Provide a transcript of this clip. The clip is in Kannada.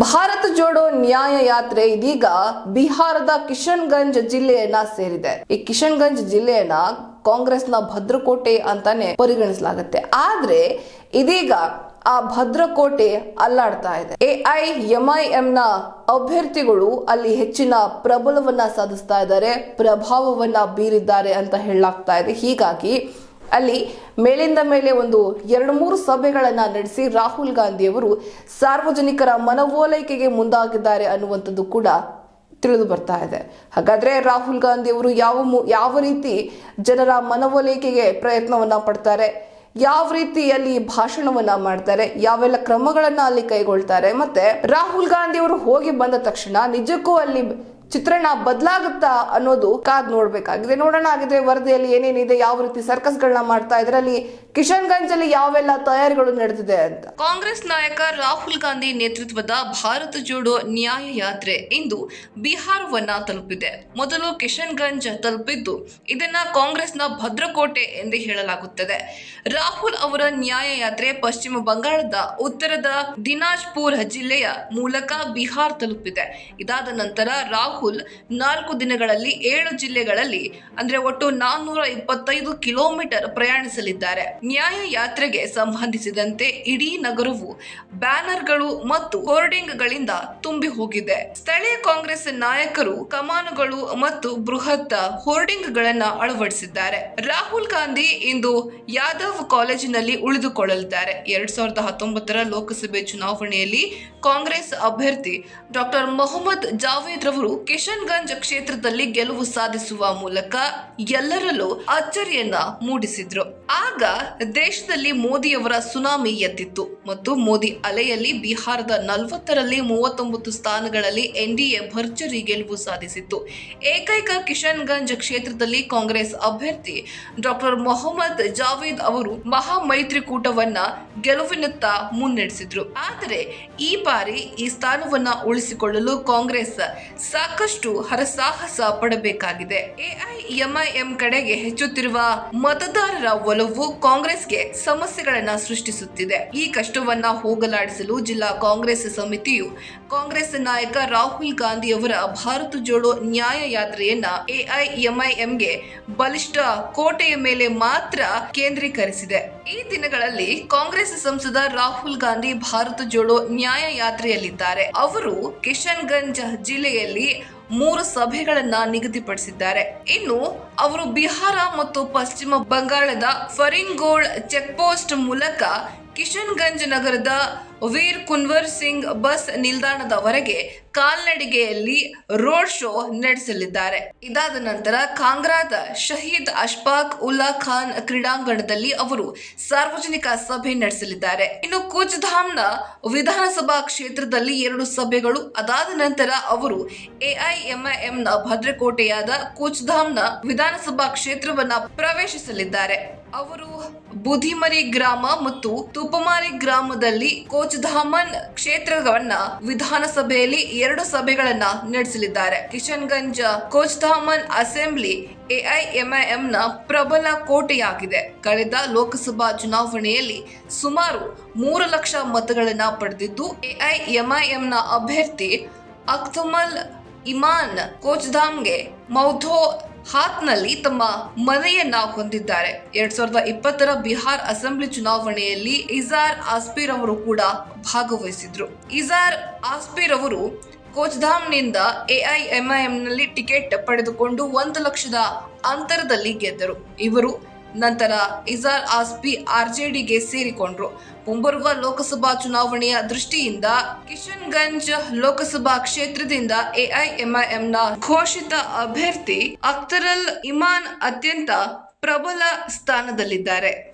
ಭಾರತ ಜೋಡೋ ನ್ಯಾಯ ಯಾತ್ರೆ ಇದೀಗ ಬಿಹಾರದ ಕಿಶನ್ಗಂಜ್ ಜಿಲ್ಲೆಯನ್ನ ಸೇರಿದೆ. ಈ ಕಿಶನ್ಗಂಜ್ ಜಿಲ್ಲೆಯನ್ನ ಕಾಂಗ್ರೆಸ್ನ ಭದ್ರಕೋಟೆ ಅಂತಾನೆ ಪರಿಗಣಿಸಲಾಗುತ್ತೆ. ಆದ್ರೆ ಇದೀಗ ಆ ಭದ್ರಕೋಟೆ ಅಲ್ಲಾಡ್ತಾ ಇದೆ. ಎಐ ಎಂಐಎಂ ನ ಅಭ್ಯರ್ಥಿಗಳು ಅಲ್ಲಿ ಹೆಚ್ಚಿನ ಪ್ರಬಲವನ್ನ ಸಾಧಿಸ್ತಾ ಇದ್ದಾರೆ, ಪ್ರಭಾವವನ್ನ ಬೀರಿದ್ದಾರೆ ಅಂತ ಹೇಳಲಾಗ್ತಾ ಇದೆ. ಹೀಗಾಗಿ ಅಲ್ಲಿ ಮೇಲಿಂದ ಮೇಲೆ ಒಂದು ಎರಡು ಮೂರು ಸಭೆಗಳನ್ನು ನಡೆಸಿ ರಾಹುಲ್ ಗಾಂಧಿಯವರು ಸಾರ್ವಜನಿಕರ ಮನವೋಲೈಕೆಗೆ ಮುಂದಾಗಿದ್ದಾರೆ ಅನ್ನುವಂಥದ್ದು ಕೂಡ ತಿಳಿದು ಬರ್ತಾ ಇದೆ. ಹಾಗಾದ್ರೆ ರಾಹುಲ್ ಗಾಂಧಿ ಅವರು ಯಾವ ಯಾವ ರೀತಿ ಜನರ ಮನವೊಲಿಕೆಗೆ ಪ್ರಯತ್ನವನ್ನ ಪಡ್ತಾರೆ, ಯಾವ ರೀತಿಯಲ್ಲಿ ಭಾಷಣವನ್ನ ಮಾಡ್ತಾರೆ, ಯಾವೆಲ್ಲ ಕ್ರಮಗಳನ್ನ ಅಲ್ಲಿ ಕೈಗೊಳ್ತಾರೆ, ಮತ್ತೆ ರಾಹುಲ್ ಗಾಂಧಿ ಅವರು ಹೋಗಿ ಬಂದ ತಕ್ಷಣ ನಿಜಕ್ಕೂ ಅಲ್ಲಿ ಚಿತ್ರಣ ಬದಲಾಗುತ್ತಾ ಅನ್ನೋದು ಕಾದ್ ನೋಡ್ಬೇಕಾಗಿದೆ. ನೋಡೋಣ ಆಗಿದ್ರೆ ವರದಿಯಲ್ಲಿ ಏನೇನಿದೆ, ಯಾವ ರೀತಿ ಸರ್ಕಸ್ಗಳನ್ನ ಮಾಡ್ತಾ ಇದರಲ್ಲಿ ಕಿಶನ್ಗಂಜ್ ಅಲ್ಲಿ ಯಾವೆಲ್ಲ ತಯಾರಿಗಳು ನಡೆದಿದೆ ಅಂತ. ಕಾಂಗ್ರೆಸ್ ನಾಯಕ ರಾಹುಲ್ ಗಾಂಧಿ ನೇತೃತ್ವದ ಭಾರತ ಜೋಡೋ ನ್ಯಾಯ ಯಾತ್ರೆ ಇಂದು ಬಿಹಾರವನ್ನ ತಲುಪಿದೆ. ಮೊದಲು ಕಿಶನ್ಗಂಜ್ ತಲುಪಿದ್ದು ಇದನ್ನ ಕಾಂಗ್ರೆಸ್ನ ಭದ್ರಕೋಟೆ ಎಂದು ಹೇಳಲಾಗುತ್ತದೆ. ರಾಹುಲ್ ಅವರ ನ್ಯಾಯ ಯಾತ್ರೆ ಪಶ್ಚಿಮ ಬಂಗಾಳದ ಉತ್ತರದ ದಿನಾಜ್ಪುರ್ ಜಿಲ್ಲೆಯ ಮೂಲಕ ಬಿಹಾರ್ ತಲುಪಿದೆ. ಇದಾದ ನಂತರ ರಾಹುಲ್ ನಾಲ್ಕು ದಿನಗಳಲ್ಲಿ ಏಳು ಜಿಲ್ಲೆಗಳಲ್ಲಿ, ಅಂದ್ರೆ ಒಟ್ಟು ನಾನ್ನೂರ ಇಪ್ಪತ್ತೈದು ಕಿಲೋಮೀಟರ್ ಪ್ರಯಾಣಿಸಲಿದ್ದಾರೆ. ನ್ಯಾಯ ಯಾತ್ರೆಗೆ ಸಂಬಂಧಿಸಿದಂತೆ ಇಡೀ ನಗರವು ಬ್ಯಾನರ್ಗಳು ಮತ್ತು ಹೋರ್ಡಿಂಗ್ಗಳಿಂದ ತುಂಬಿ ಹೋಗಿದೆ. ಸ್ಥಳೀಯ ಕಾಂಗ್ರೆಸ್ ನಾಯಕರು ಕಮಾನುಗಳು ಮತ್ತು ಬೃಹತ್ ಹೋರ್ಡಿಂಗ್ಗಳನ್ನು ಅಳವಡಿಸಿದ್ದಾರೆ. ರಾಹುಲ್ ಗಾಂಧಿ ಇಂದು ಯಾದವ್ ಕಾಲೇಜಿನಲ್ಲಿ ಉಳಿದುಕೊಳ್ಳಲಿದ್ದಾರೆ. ಎರಡ್ ಸಾವಿರದ ಹತ್ತೊಂಬತ್ತರ ಲೋಕಸಭೆ ಚುನಾವಣೆಯಲ್ಲಿ ಕಾಂಗ್ರೆಸ್ ಅಭ್ಯರ್ಥಿ ಡಾಕ್ಟರ್ ಮೊಹಮ್ಮದ್ ಜಾವೇದ್ ರವರು ಕಿಶನ್ಗಂಜ್ ಕ್ಷೇತ್ರದಲ್ಲಿ ಗೆಲುವು ಸಾಧಿಸುವ ಮೂಲಕ ಎಲ್ಲರಲ್ಲೂ ಅಚ್ಚರಿಯನ್ನ ಮೂಡಿಸಿದ್ರು. ಆಗ ದೇಶದಲ್ಲಿ ಮೋದಿಯವರ ಸುನಾಮಿ ಎದ್ದಿತ್ತು ಮತ್ತು ಮೋದಿ ಅಲೆಯಲ್ಲಿ ಬಿಹಾರದ ನಲವತ್ತರಲ್ಲಿ ಮೂವತ್ತೊಂಬತ್ತು ಸ್ಥಾನಗಳಲ್ಲಿ ಎನ್ಡಿಎ ಭರ್ಜರಿ ಗೆಲುವು ಸಾಧಿಸಿತ್ತು. ಏಕೈಕ ಕಿಶನ್ಗಂಜ್ ಕ್ಷೇತ್ರದಲ್ಲಿ ಕಾಂಗ್ರೆಸ್ ಅಭ್ಯರ್ಥಿ ಡಾಕ್ಟರ್ ಮೊಹಮ್ಮದ್ ಜಾವೇದ್ ಅವರು ಮಹಾ ಮೈತ್ರಿಕೂಟವನ್ನ ಗೆಲುವಿನತ್ತ ಮುನ್ನಡೆಸಿದ್ರು. ಆದರೆ ಈ ಬಾರಿ ಈ ಸ್ಥಾನವನ್ನ ಉಳಿಸಿಕೊಳ್ಳಲು ಕಾಂಗ್ರೆಸ್ ಸಾಕಷ್ಟು ಹರಸಾಹಸ ಪಡಬೇಕಾಗಿದೆ. ಎಐಎಂಐಎಂ ಕಡೆಗೆ ಹೆಚ್ಚುತ್ತಿರುವ ಮತದಾರರ ಒಲವು ಕಾಂಗ್ರೆಸ್ಗೆ ಸಮಸ್ಯೆಗಳನ್ನ ಸೃಷ್ಟಿಸುತ್ತಿದೆ. ಈ ಕಷ್ಟವನ್ನ ಹೋಗಲಾಡಿಸಲು ಜಿಲ್ಲಾ ಕಾಂಗ್ರೆಸ್ ಸಮಿತಿಯು ಕಾಂಗ್ರೆಸ್ ನಾಯಕ ರಾಹುಲ್ ಗಾಂಧಿ ಅವರ ಭಾರತ ಜೋಡೋ ನ್ಯಾಯ ಯಾತ್ರೆಯನ್ನ ಎಐಎಂಐಎಂಗೆ ಬಲಿಷ್ಠ ಕೋಟೆಯ ಮೇಲೆ ಮಾತ್ರ ಕೇಂದ್ರೀಕರಿಸಿದೆ. ಈ ದಿನಗಳಲ್ಲಿ ಕಾಂಗ್ರೆಸ್ ಸಂಸದ ರಾಹುಲ್ ಗಾಂಧಿ ಭಾರತ ಜೋಡೋ ನ್ಯಾಯ ಯಾತ್ರೆಯಲ್ಲಿದ್ದಾರೆ. ಅವರು ಕಿಶನ್ಗಂಜ್ ಜಿಲ್ಲೆಯಲ್ಲಿ ಮೂರು ಸಭೆಗಳನ್ನ ನಿಗದಿಪಡಿಸಿದ್ದಾರೆ. ಇನ್ನು ಅವರು ಬಿಹಾರ ಮತ್ತು ಪಶ್ಚಿಮ ಬಂಗಾಳದ ಫರಿಂಗೋಳ್ ಚೆಕ್ಪೋಸ್ಟ್ ಮೂಲಕ ಕಿಶನ್ಗಂಜ್ ನಗರದ ವೀರ್ ಕುನ್ವರ್ ಸಿಂಗ್ ಬಸ್ ನಿಲ್ದಾಣದವರೆಗೆ ಕಾಲ್ನಡಿಗೆಯಲ್ಲಿ ರೋಡ್ ಶೋ ನಡೆಸಲಿದ್ದಾರೆ. ಇದಾದ ನಂತರ ಕಾಂಗ್ರಾದ ಶಹೀದ್ ಅಶ್ಫಾಕ್ ಉಲ್ಲಾ ಖಾನ್ ಕ್ರೀಡಾಂಗಣದಲ್ಲಿ ಅವರು ಸಾರ್ವಜನಿಕ ಸಭೆ ನಡೆಸಲಿದ್ದಾರೆ. ಇನ್ನು ಕೂಚ್ಧಾಮ್ನ ವಿಧಾನಸಭಾ ಕ್ಷೇತ್ರದಲ್ಲಿ ಎರಡು ಸಭೆಗಳು, ಅದಾದ ನಂತರ ಅವರು ಎಐಎಂಐಎಂನ ಭದ್ರಕೋಟೆಯಾದ ಕೂಚ್ಧಾಮ್ನ ವಿಧಾನಸಭಾ ಕ್ಷೇತ್ರವನ್ನ ಪ್ರವೇಶಿಸಲಿದ್ದಾರೆ. ಅವರು ಬುಧಿಮರಿ ಗ್ರಾಮ ಮತ್ತು ತುಪಮಾರಿ ಗ್ರಾಮದಲ್ಲಿ ಕೋಚ್ಧಾಮನ್ ಕ್ಷೇತ್ರವನ್ನ ವಿಧಾನಸಭೆಯಲ್ಲಿ ಎರಡು ಸಭೆಗಳನ್ನ ನಡೆಸಲಿದ್ದಾರೆ. ಕಿಶನ್ಗಂಜ್ ಕೋಚ್ಧಾಮನ್ ಅಸೆಂಬ್ಲಿ ಎಐಎಂಐಎಂನ ಪ್ರಬಲ ಕೋಟೆಯಾಗಿದೆ. ಕಳೆದ ಲೋಕಸಭಾ ಚುನಾವಣೆಯಲ್ಲಿ ಸುಮಾರು ಮೂರು ಲಕ್ಷ ಮತಗಳನ್ನ ಪಡೆದಿದ್ದು, ಎಐಎಂಐಎಂನ ಅಭ್ಯರ್ಥಿ ಅಕ್ತಮಲ್ ಇಮಾನ್ ಕೋಚ್ಧಾಮ್ಗೆ ಮೌಧೋ ಹಾತ್ನಲ್ಲಿ ತಮ್ಮ ಮನೆಯನ್ನ ಹೊಂದಿದ್ದಾರೆ. ಎರಡ್ ಸಾವಿರದ ಇಪ್ಪತ್ತರ ಬಿಹಾರ್ ಅಸೆಂಬ್ಲಿ ಚುನಾವಣೆಯಲ್ಲಿ ಇಜಾರ್ ಆಸ್ಪೀರ್ ಅವರು ಕೂಡ ಭಾಗವಹಿಸಿದ್ರು. ಇಜಾರ್ ಆಸ್ಪೀರ್ ಅವರು ಕೋಚ್ಧಾಮ್ನಿಂದ ಎಐಎಂಐಎಂನಲ್ಲಿ ಟಿಕೆಟ್ ಪಡೆದುಕೊಂಡು ಒಂದು ಲಕ್ಷದ ಅಂತರದಲ್ಲಿ ಗೆದ್ದರು. ಇವರು ನಂತರ ಇಜಾರ್ ಆಸ್ಪಿ ಆರ್ಜೆಡಿಗೆ ಸೇರಿಕೊಂಡ್ರು. ಮುಂಬರುವ ಲೋಕಸಭಾ ಚುನಾವಣೆಯ ದೃಷ್ಟಿಯಿಂದ ಕಿಶನ್ಗಂಜ್ ಲೋಕಸಭಾ ಕ್ಷೇತ್ರದಿಂದ ಎಐಎಂಐಎಂನ ಘೋಷಿತ ಅಭ್ಯರ್ಥಿ ಅಖ್ತರಲ್ ಇಮಾನ್ ಅತ್ಯಂತ ಪ್ರಬಲ ಸ್ಥಾನದಲ್ಲಿದ್ದಾರೆ.